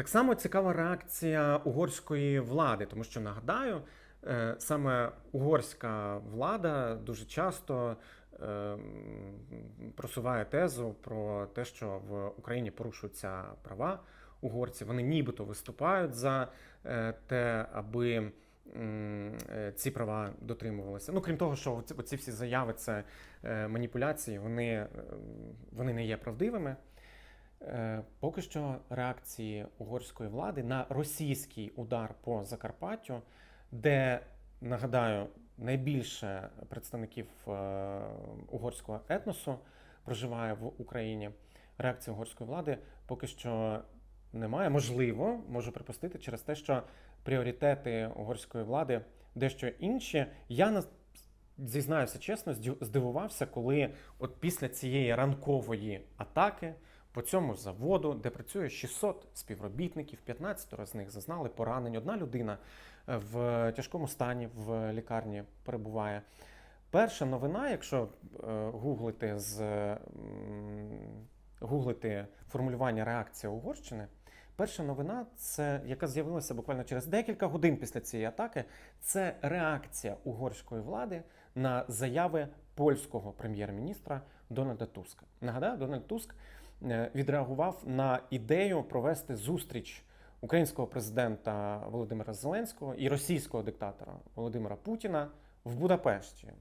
Так само цікава реакція угорської влади, тому що нагадаю, е, саме угорська влада дуже часто е, просуває тезу про те, що в Україні порушуються права угорців. Вони нібито виступають за е, те, аби ці права дотримувалися. Ну крім того, що оці всі заяви це маніпуляції, вони, вони не є правдивими. Е, Поки що реакції угорської влади на російський удар по Закарпаттю, де нагадаю, найбільше представників е, угорського етносу проживає в Україні. Реакції угорської влади поки що немає. Можливо, можу припустити через те, що пріоритети угорської влади дещо інші. Я на зізнаюся чесно, здивувався, коли от після цієї ранкової атаки по цьому заводу, де працює 600 співробітників, 15 з них зазнали поранень. Одна людина е, в тяжкому стані в лікарні перебуває. Перша новина, якщо е, гуглити з гуглити формулювання реакція Угорщини, перша новина, це яка з'явилася буквально через декілька годин після цієї атаки, це реакція угорської влади на заяви польського прем'єр-міністра Дональда Туска. Нагадаю, Дональд Туск відреагував на ідею провести зустріч українського президента Володимира Зеленського і російського диктатора Володимира Путіна в Будапешті.